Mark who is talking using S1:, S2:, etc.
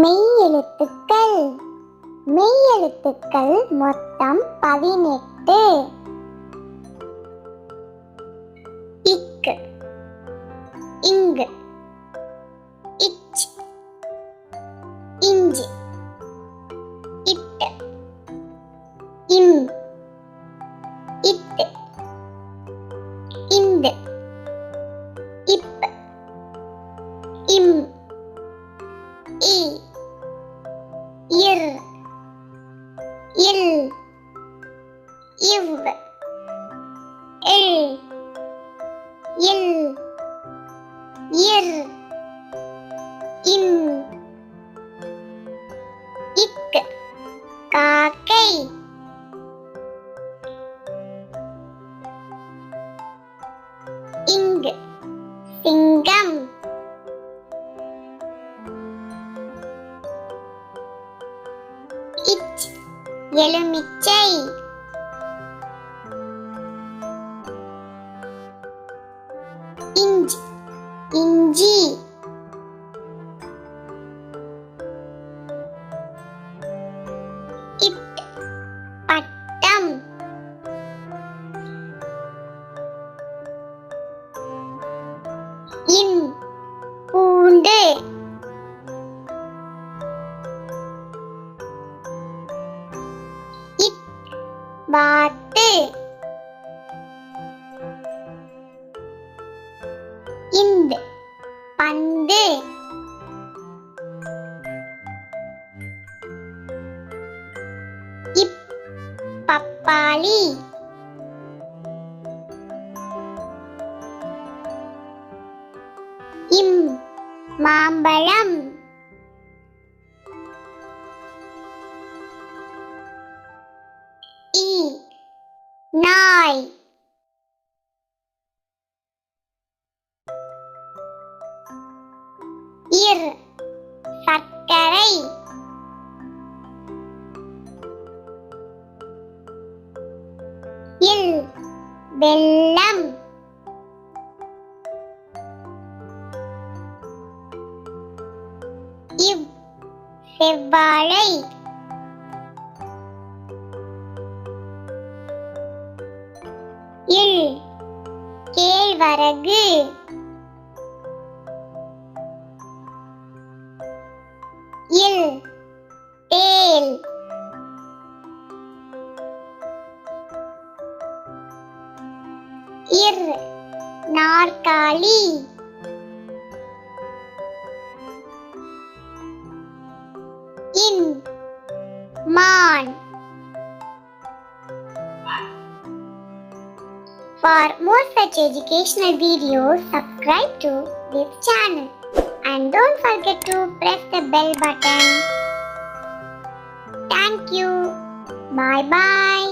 S1: மெய் எழுத்துக்கள் மெய் எழுத்துக்கள் மொத்தம் பதினெட்டு. இக்கு இங்கு இச் இஞ்சி இட்டு இன் இர். இல். இவ். இல் இல். இர். இம். இக். காக்கை. இங்கு. சிங்கம். எலுமிச்சை வாத்து இந்து பந்து. இப் பப்பாளி. இம் மாம்பழ நாய் இர். சர்க்கரை. இல். வெள்ளம் இவ். செவ்வாழை. இல். கேழ்வரகு. இல். தேல். இர். நாற்காலி. இன். மான். For more such educational videos, subscribe to this channel and don't forget to press the bell button. Thank you. Bye bye.